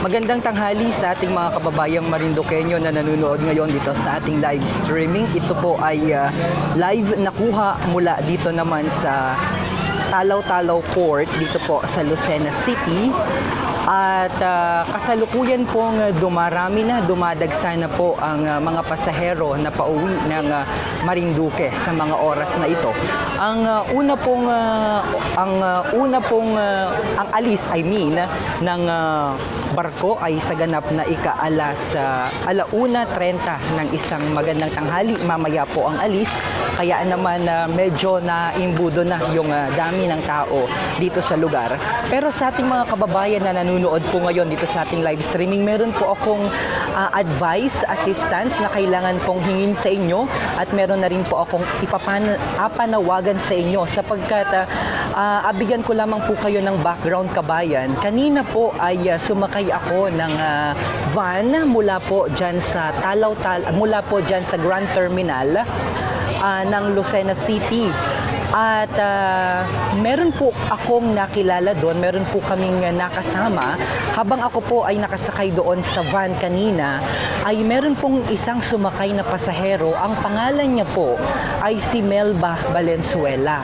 Magandang tanghali sa ating mga kababayang Marinduqueño na nanonood ngayon dito sa ating live streaming. Ito po ay ah, live nakuha mula dito naman sa Talaw-Talaw Port dito po sa Lucena City. At ah, kasalukuyan pong dumarami na, dumadagsa na po ang ah, mga pasahero na pauwi ng ah, Marinduque sa mga oras na ito. Ang ah, una pong ah, ang ah, una pong ah, ang alis I mean ng ah, barko ay sa ganap na ika-alas uh, alauna 30 ng isang magandang tanghali. Mamaya po ang alis. Kaya naman ah, medyo naimbudo na yung ah, dami ng tao dito sa lugar. Pero sa ating mga kababayan na nanonood po ngayon dito sa ating live streaming, meron po akong ah, advice, assistance na kailangan pong hingin sa inyo at meron na rin po akong ipapanawagan sa inyo sapagkat ah, ah, abigyan ko lamang po kayo ng background kabayan. Kanina po ay ah, sumakay ako ng ah, van mula po dyan sa Talaw Tal mula po dyan sa Grand Terminal ah, ng Lucena City. At ah, meron po akong nakilala doon, meron po kaming nakasama. Habang ako po ay nakasakay doon sa van kanina, ay meron pong isang sumakay na pasahero. Ang pangalan niya po ay si Melba Valenzuela.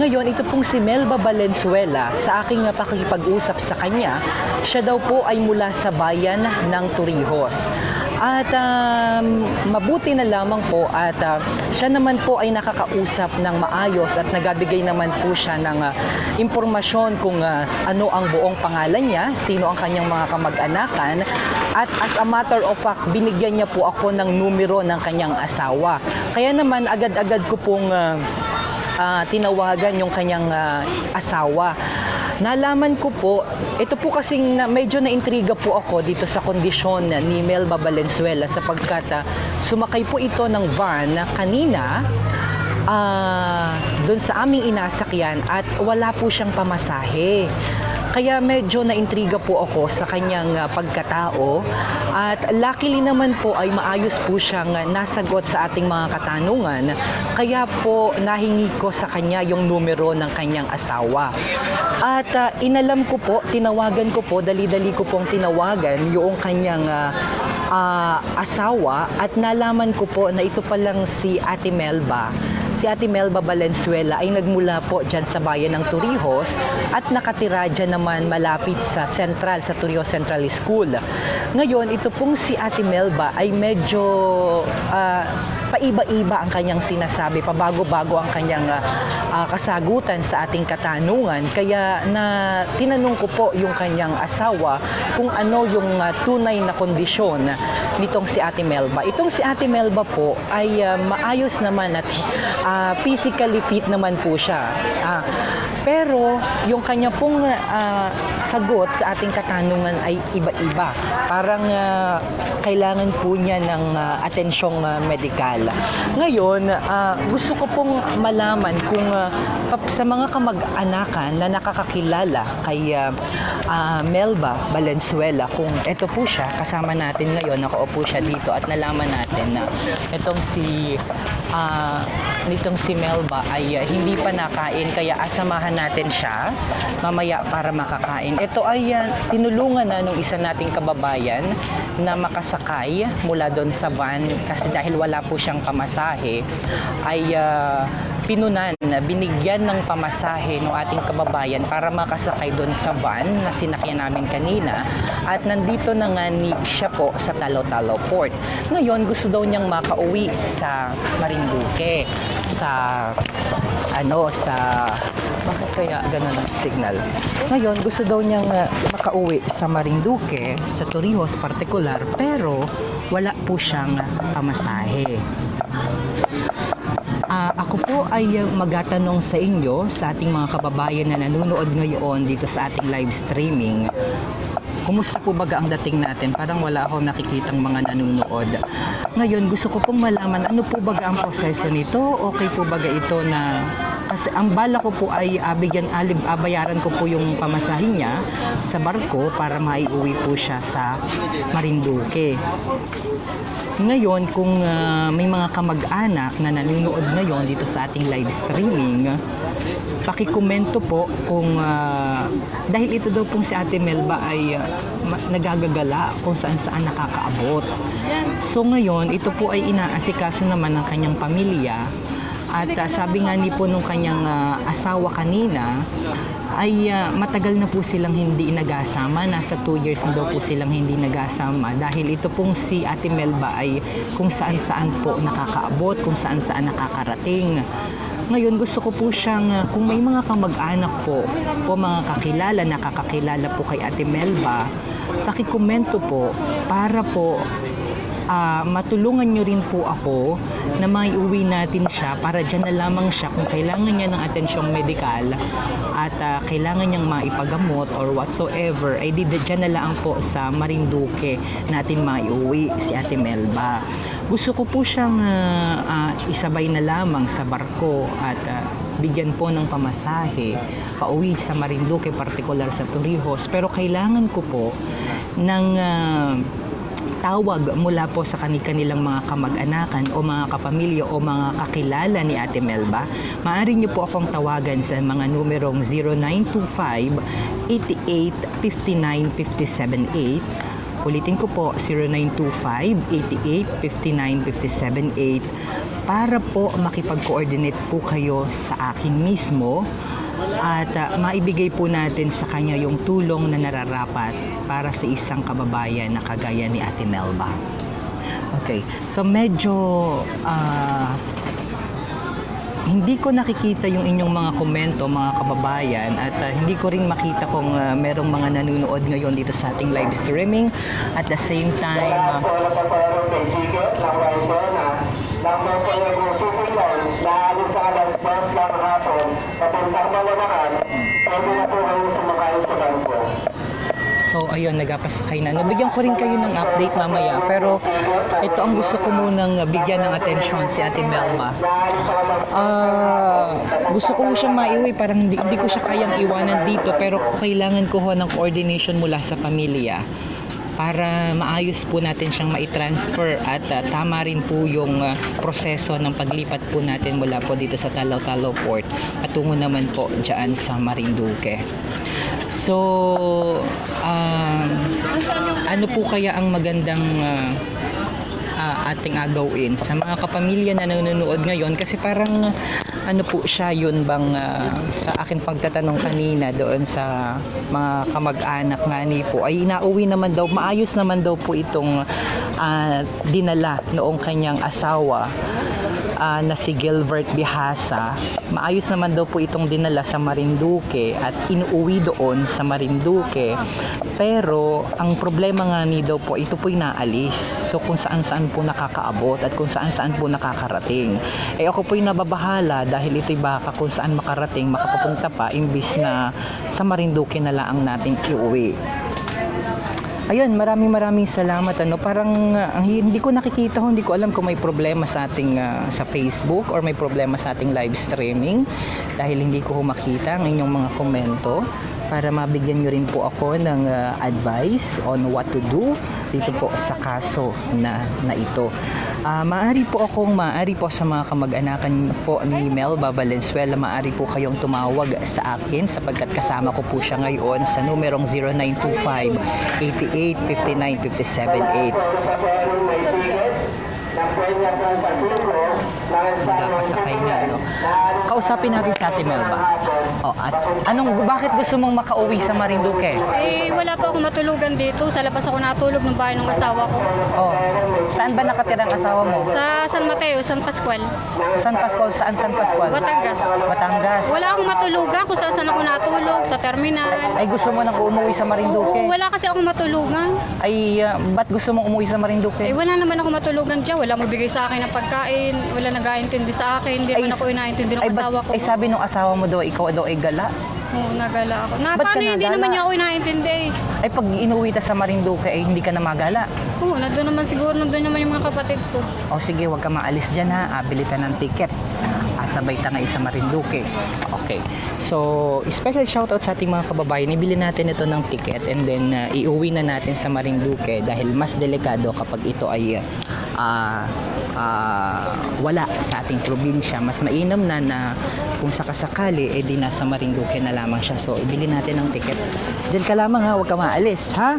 Ngayon, ito pong si Melba Valenzuela, sa aking pakikipag-usap sa kanya, siya daw po ay mula sa bayan ng Torrijos. At um, mabuti na lamang po at ah, siya naman po ay nakakausap ng maayos at nagabigay naman po siya ng ah, impormasyon kung ah, ano ang buong pangalan niya, sino ang kanyang mga kamag-anakan at as a matter of fact, binigyan niya po ako ng numero ng kanyang asawa. Kaya naman agad-agad ko pong ah, ah, tinawagan yung kanyang ah, asawa. Nalaman ko po, ito po kasing na, medyo na-intriga po ako dito sa kondisyon ni Melba Valenzuela sapagkat ah, sumakay po ito ng van kanina ah doon sa aming inasakyan at wala po siyang pamasahe. Kaya medyo naintriga po ako sa kanyang ah, pagkatao at luckily naman po ay maayos po siyang ah, nasagot sa ating mga katanungan. Kaya po nahingi ko sa kanya yung numero ng kanyang asawa. At ah, inalam ko po, tinawagan ko po, dali-dali ko pong tinawagan yung kanyang ah, ah, asawa at nalaman ko po na ito palang si Ate Melba. Si Ate Melba Valenzuela ay nagmula po dyan sa bayan ng Torrijos at nakatira dyan naman malapit sa Central, sa Torrijos Central School. Ngayon, ito pong si Ate Melba ay medyo ah, paiba-iba ang kanyang sinasabi, pabago-bago ang kanyang ah, ah, kasagutan sa ating katanungan. Kaya na tinanong ko po yung kanyang asawa kung ano yung ah, tunay na kondisyon nitong si Ate Melba. Itong si Ate Melba po ay ah, maayos naman at ah, physically fit naman po siya. Ah, pero yung kanya pong ah, sagot sa ating katanungan ay iba-iba. Parang ah, kailangan po niya ng ah, atensyong ah, medikal. Ngayon, ah, gusto ko pong malaman kung pap- sa mga kamag-anakan na nakakakilala kay ah, ah, Melba Valenzuela kung ito po siya, kasama natin ngayon, nakaupo siya dito at nalaman natin na itong si ah, nitong si Melba ay ah, hindi pa nakain kaya asamahan natin siya mamaya para makakain. Ito ay ah, tinulungan na nung isa nating kababayan na makasakay mula doon sa van kasi dahil wala po siyang pamasahe ay ah, pinunan, binigyan ng pamasahe ng ating kababayan para makasakay doon sa van na sinakyan namin kanina. At nandito na nga ni siya po sa Talo-Talo Port. Ngayon gusto daw niyang makauwi sa Marinduque sa ano sa bakit kaya ganun ang signal? Ngayon gusto daw niyang uh, makauwi sa Marinduque sa Torrijos partikular pero wala po siyang pamasahe Ah, ako po ay uh, magatanong sa inyo sa ating mga kababayan na nanonood ngayon dito sa ating live streaming Kumusta po baga ang dating natin? Parang wala akong nakikitang mga nanonood. Ngayon, gusto ko pong malaman ano po baga ang proseso nito? Okay po baga ito na kasi ang bala ko po ay abigyan alib abayaran ko po yung pamasahe niya sa barko para maiuwi po siya sa Marinduque. Ngayon, kung ah, may mga kamag-anak na nanonood ngayon dito sa ating live streaming, pakikomento po kung ah, dahil ito daw pong si Ate Melba ay ma- nagagagala kung saan saan nakakaabot. So ngayon, ito po ay inaasikaso naman ng kanyang pamilya. At ah, sabi nga ni po nung kanyang ah, asawa kanina ay ah, matagal na po silang hindi nagasama. Nasa 2 years na daw po silang hindi nagasama dahil ito pong si Ate Melba ay kung saan saan po nakakaabot, kung saan saan nakakarating. Ngayon gusto ko po siyang ah, kung may mga kamag-anak po o mga kakilala nakakakilala po kay Ate Melba, pakikomento po para po ah, matulungan nyo rin po ako na maiuwi natin siya para dyan na lamang siya kung kailangan niya ng atensyong medikal at ah, kailangan niyang maipagamot or whatsoever ay di dyan na lang po sa Marinduque natin maiuwi si Ate Melba. Gusto ko po siyang ah, ah, isabay na lamang sa barko at ah, bigyan po ng pamasahe pauwi sa Marinduque, particular sa Torrijos. Pero kailangan ko po ng ah, tawag mula po sa kanilang mga kamag-anakan o mga kapamilya o mga kakilala ni Ate Melba, maaari niyo po akong tawagan sa mga numerong 0925 88 59 578 Ulitin ko po 0925-88-59-578 para po makipag-coordinate po kayo sa akin mismo at ah, maibigay po natin sa kanya yung tulong na nararapat para sa isang kababayan na kagaya ni Ate Melba. Okay, so medyo ah, hindi ko nakikita yung inyong mga komento mga kababayan at ah, hindi ko rin makita kung ah, merong mga nanonood ngayon dito sa ating live streaming at the same time ah, Wala pa po yung may ticket ng rider na number po yung super launch na alis sa alas 12 ng hapon papuntang Malanakan pwede na po kayo sumakay sa barko. So ayun, nagapasakay na. Nabigyan ko rin kayo ng update mamaya. Pero ito ang gusto ko munang bigyan ng atensyon si Ate Melba. Ah, gusto ko siyang maiuwi. Parang hindi, hindi ko siya kayang iwanan dito. Pero kailangan ko ho ng coordination mula sa pamilya para maayos po natin siyang maitransfer at ah, tama rin po yung ah, proseso ng paglipat po natin mula po dito sa Talaw-Talaw Port patungo naman po dyan sa Marinduque. So, um, ano po kaya ang magandang ah, ating agawin. Sa mga kapamilya na nanonood ngayon kasi parang ano po siya yun bang ah, sa akin pagtatanong kanina doon sa mga kamag-anak nga ni po ay inauwi naman daw maayos naman daw po itong ah, dinala noong kanyang asawa ah, na si Gilbert Bihasa maayos naman daw po itong dinala sa Marinduque at inuwi doon sa Marinduque. Pero ang problema nga ni daw po ito po'y naalis. So kung saan saan po nakakaabot at kung saan saan po nakakarating. Eh ako po'y nababahala dahil ito'y baka kung saan makarating makapapunta pa imbis na sa Marinduque na lang natin iuwi. Ayun, maraming maraming salamat. Ano. Parang ang hindi ko nakikita, hindi ko alam kung may problema sa ating ah, sa Facebook or may problema sa ating live streaming dahil hindi ko makita ang inyong mga komento para mabigyan nyo rin po ako ng uh, advice on what to do dito po sa kaso na, na ito. Ah, uh, maari po akong, maari po sa mga kamag-anakan po ni Melba Valenzuela, maari po kayong tumawag sa akin sapagkat kasama ko po siya ngayon sa numerong 0925 88 59 57 8 nakasakay niya. No? Kausapin natin sa Ate Melba. Oh, at anong, bakit gusto mong makauwi sa Marinduque? Eh, wala pa akong matulugan dito. Sa labas ako natulog ng bahay ng asawa ko. Oh, saan ba nakatira ang asawa mo? Sa San Mateo, San Pascual. Sa San Pascual, saan San Pascual? Batangas. Batangas. Wala akong matulugan kung saan saan ako natulog, sa terminal. Ay, gusto mo nang umuwi sa Marinduque? Oo, wala kasi akong matulugan. Ay, uh, ba't gusto mong umuwi sa Marinduque? Eh, wala naman ako matulugan dyan. Wala mo bigay sa akin ng pagkain. Wala nang nag-aintindi sa akin. Hindi Ay, naman ako inaintindi ng ay, ba't- asawa ko. ay sabi nung asawa mo daw ikaw daw ay gala. Oo, nagala ako. Na, Ba't ka paano hindi nagala? naman niya ako inaintindi? Ay pag inuwi ta sa Marinduque ay hindi ka na magala. Oo, nandun naman siguro. Nandun naman yung mga kapatid ko. O sige, wag ka maalis dyan ha. Ah, bili ka ng ticket. Ah, sabay ta nga sa Marinduque. Okay. So, special shoutout sa ating mga kababayan. Ibili natin ito ng ticket and then ah, iuwi na natin sa Marinduque dahil mas delikado kapag ito ay ah, ah, ah, wala sa ating probinsya. Mas mainam na na kung sakasakali, eh di nasa Marinduque na lamang siya. So, ibili natin ng ticket. Diyan ka lamang ha, huwag ka maalis, ha?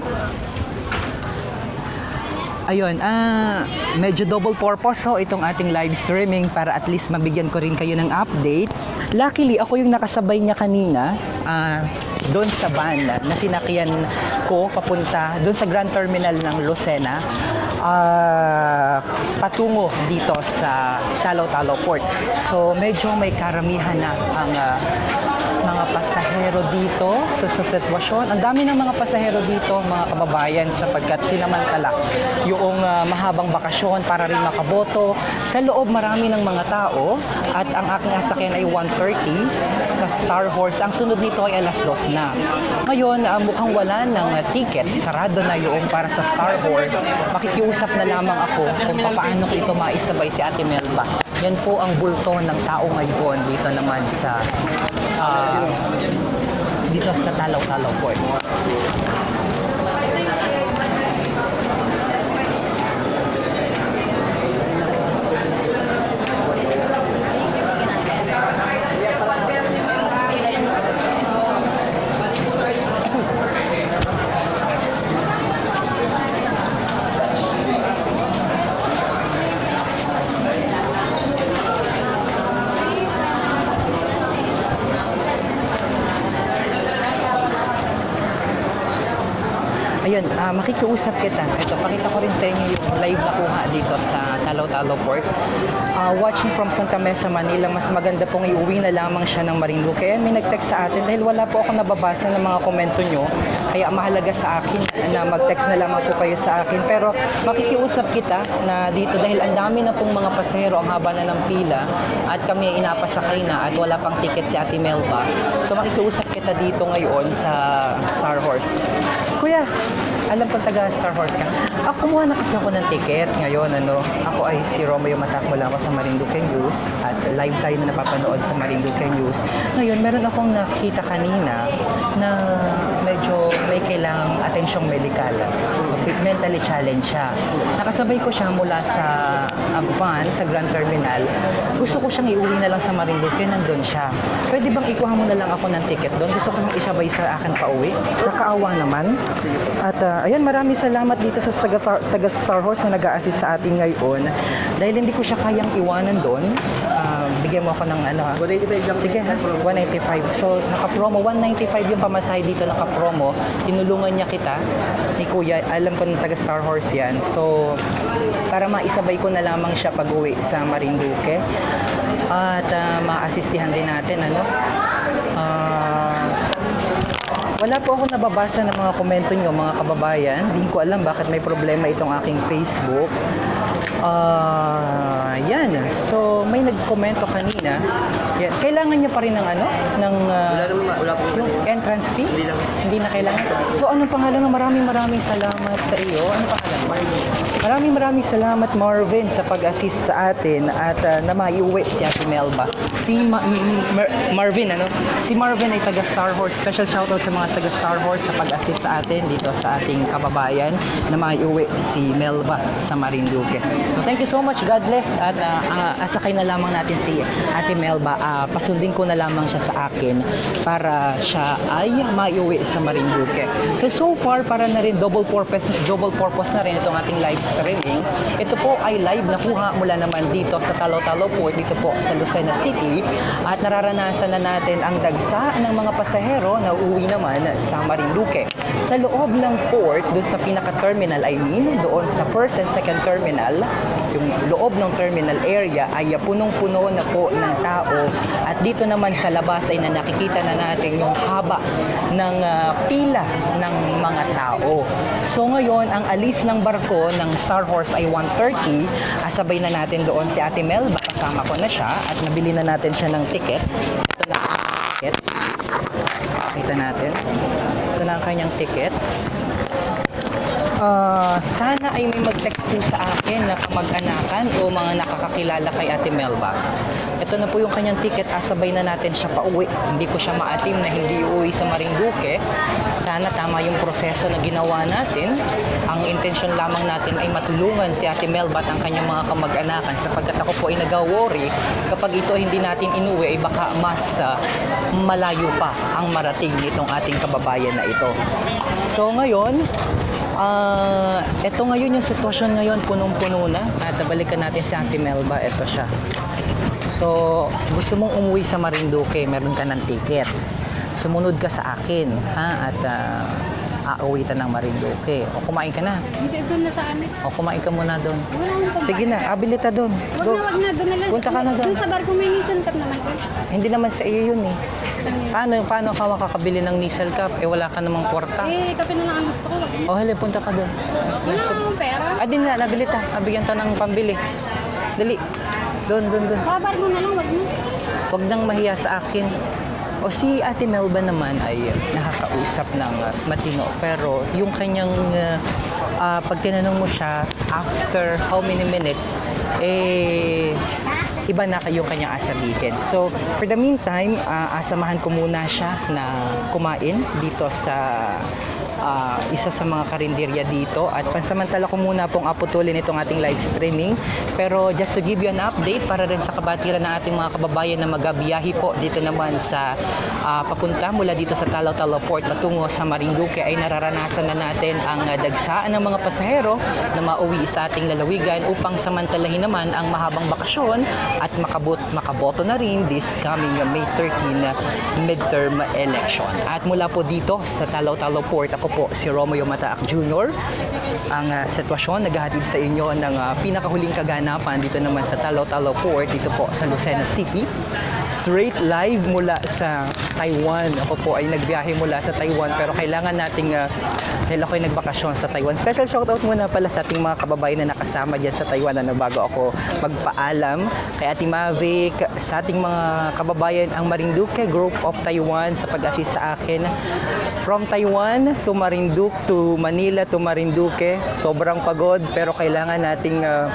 Ayun, ah, medyo double purpose ho itong ating live streaming para at least mabigyan ko rin kayo ng update. Luckily, ako yung nakasabay niya kanina ah, doon sa van na sinakyan ko papunta doon sa Grand Terminal ng Lucena ah, patungo dito sa Talo-Talo Port. So, medyo may karamihan na ang ah, mga pasahero dito so, sa sitwasyon. Ang dami ng mga pasahero dito, mga kababayan, sapagkat sinamantala yung ah, mahabang bakasyon para rin makaboto. Sa loob, marami ng mga tao at ang aking sasakyan ay 1.30 sa Star Horse. Ang sunod nito ay alas 2 na. Ngayon, ah, mukhang wala ng ah, ticket. Sarado na yung para sa Star Horse. Makikiusap na lamang ako kung paano ko ito maisabay si Ate Melba. Yan po ang bulto ng tao ngayon dito naman sa ah, dito sa Talaw-Talaw Port. Ayun, makikiusap kita. Ito, pakita ko rin sa inyo yung live na kuha dito sa Talo-Talo Port. Ah, watching from Santa Mesa, Manila, mas maganda pong iuwi na lamang siya ng Marinduque. Kaya may nag-text sa atin dahil wala po ako nababasa ng mga komento nyo. Kaya mahalaga sa akin na mag-text na lamang po kayo sa akin. Pero makikiusap kita na dito dahil ang dami na pong mga pasahero, ang haba na ng pila at kami ay inapasakay na at wala pang ticket si Ate Melba. So makikiusap kita dito ngayon sa Star Horse. Kuya, alam kong taga Star Horse ka. Ako kumuha na kasi ako ng ticket ngayon. Ano, ako ay si Romeo Matakmo lang ako sa Marinduque News at live tayo na napapanood sa Marinduque News. Ngayon, meron akong nakita kanina na medyo may kailangang atensyong medikal. So, mentally challenged siya. Nakasabay ko siya mula sa uh, sa Grand Terminal. Gusto ko siyang iuwi na lang sa Marinduque, nandun siya. Pwede bang ikuha mo na lang ako ng ticket doon? Gusto ko siyang isabay sa akin pa uwi. Nakaawa naman. At ah, ayan, maraming salamat dito sa Saga, Saga Star Horse na nag-a-assist sa atin ngayon. Dahil hindi ko siya kayang iwanan doon, ah, bigyan mo ako ng ano ha? 195 lang. Sige ha, 195. So, naka-promo, 195 yung pamasahe dito naka-promo. Tinulungan niya kita ni Kuya. Alam ko na taga Star Horse yan. So, para maisabay ko na lamang siya pag-uwi sa Marinduque. At ah, ma-assistihan din natin, ano? Ah, wala po ako nababasa ng mga komento nyo, mga kababayan. Hindi ko alam bakit may problema itong aking Facebook. Ah, yan. So, may nagkomento kanina. Yan. Kailangan niya pa rin ng ano? Ng, ah, Wala naman, wala po. yung entrance fee? Hindi lang. Hindi na kailangan. So, anong pangalan? Maraming maraming salamat sa iyo. Ano pangalan mo? Maraming maraming salamat Marvin sa pag-assist sa atin at uh, na maiuwi si Ate Melba. Si Ma- Mar- Marvin, ano? Si Marvin ay taga Star Horse. Special shoutout sa mga taga Star Horse sa pag-assist sa atin dito sa ating kababayan na maiuwi si Melba sa Marinduque. So, thank you so much. God bless. At uh, uh, asakay na lamang natin si Ate Melba. Uh, pasundin ko na lamang siya sa akin para siya ay maiuwi sa Marinduque. So, so far, para na rin double purpose, double purpose na rin itong ating live streaming. Ito po ay live na kuha mula naman dito sa Talo-Talo Port, dito po sa Lucena City. At nararanasan na natin ang dagsa ng mga pasahero na uuwi naman sa Marinduque. Sa loob ng port, doon sa pinaka-terminal, I mean, doon sa first and second terminal, yung loob ng terminal area ay punong-puno na po ng tao. At dito naman sa labas ay na nakikita na natin yung haba ng ah, pila ng mga tao. So ngayon, ang alis ng barko ng Star Horse ay 1.30. Asabay na natin doon si Ate Melba. Kasama ko na siya at nabili na natin siya ng ticket. Ito na ticket. Kita natin. Ito na ang kanyang ticket. Ah, sana ay may mag-text po sa akin na kamag-anakan o mga nakakakilala kay Ate Melba. Ito na po yung kanyang ticket. Asabay na natin siya pauwi. Hindi ko siya maatim na hindi uuwi sa Marinduque. Sana tama yung proseso na ginawa natin. Ang intensyon lamang natin ay matulungan si Ate Melba at ang kanyang mga kamag-anakan sapagkat ako po ay nag-worry kapag ito hindi natin inuwi ay baka mas ah, malayo pa ang marating nitong ating kababayan na ito. So ngayon, ah ito ngayon yung sitwasyon ngayon, punong-puno na. At balikan natin si Auntie Melba, ito siya. So, gusto mong umuwi sa Marinduque, meron ka ng ticket. Sumunod ka sa akin, ha? At ah, aawitan ng Marinduque. O kumain ka na. Hindi, doon na sa amin. O kumain ka muna doon. Sige na, abilita doon. Wag Go. na, wag na. Doon na lang. Punta ka na doon. Doon sa bar kung may nisan cup naman ko. Hindi naman sa iyo yun eh. Yun? Paano, paano ka makakabili ng Nissan Cup? Eh wala ka namang kwarta. Eh, kape na lang ang gusto ko. O hali, punta ka doon. Wala akong pera. Ah, din na, nabili ta. Nabigyan ta ng pambili. Dali. Doon, doon, doon. Sa bar mo na lang, wag na. Huwag nang mahiya sa akin. O si Ate Melba naman ay nakakausap ng matino. Pero yung kanyang, uh, uh, pag tinanong mo siya, after how many minutes, eh, iba na kayong kanyang asabihin. So, for the meantime, uh, asamahan ko muna siya na kumain dito sa ah, isa sa mga karinderya dito at pansamantala ko muna pong aputulin itong ating live streaming pero just to give you an update para rin sa kabatiran ng ating mga kababayan na magabiyahi po dito naman sa ah, papunta mula dito sa Talaw-Talaw Port patungo sa Marinduque ay nararanasan na natin ang dagsaan ng mga pasahero na mauwi sa ating lalawigan upang samantalahin naman ang mahabang bakasyon at makabot makaboto na rin this coming May 13 midterm election. At mula po dito sa Talaw-Talaw Port, ako po si Romeo Mataak Jr. Ang ah, sitwasyon naghahatid sa inyo ng ah, pinakahuling kaganapan dito naman sa Talaw-Talaw Port, dito po sa Lucena City. Straight live mula sa Taiwan. Ako po ay nagbiyahe mula sa Taiwan pero kailangan nating uh, dahil ako ay nagbakasyon sa Taiwan. Special shoutout muna pala sa ating mga kababayan na nakasama dyan sa Taiwan na bago ako magpaalam kay Ate Mavic, sa ating mga kababayan ang Marinduque Group of Taiwan sa pag-assist sa akin from Taiwan to Marinduque to Manila to Marinduque. Sobrang pagod pero kailangan nating uh,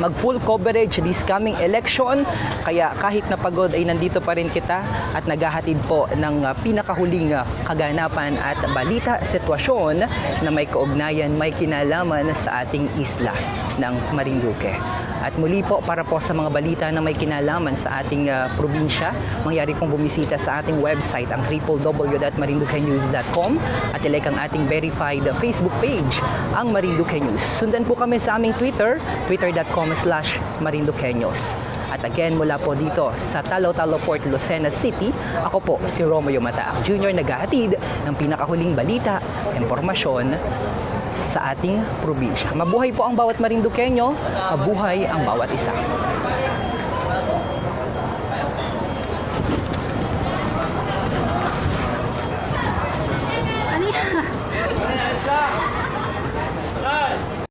mag full coverage this coming election. Kaya kahit na pagod ay nandito pa rin kita at naghahatid po ng uh, pinakahuling uh, kaganapan at balita, sitwasyon na may kaugnayan, may kinalaman sa ating isla ng Marinduque. At muli po para po sa mga balita na may kinalaman sa ating uh, probinsya, mangyari pong bumisita sa ating website ang www.marinduquenews.com at ilike ang ating verified Facebook page, ang Marinduque News. Sundan po kami sa aming Twitter, twitter.com slash marinduqueños. At again, mula po dito sa Talo-Talo Port, Lucena City, ako po si Romeo Mataak Jr. naghahatid ng pinakahuling balita, impormasyon sa ating probinsya. Mabuhay po ang bawat Marinduqueño, mabuhay ang bawat isa. Ano?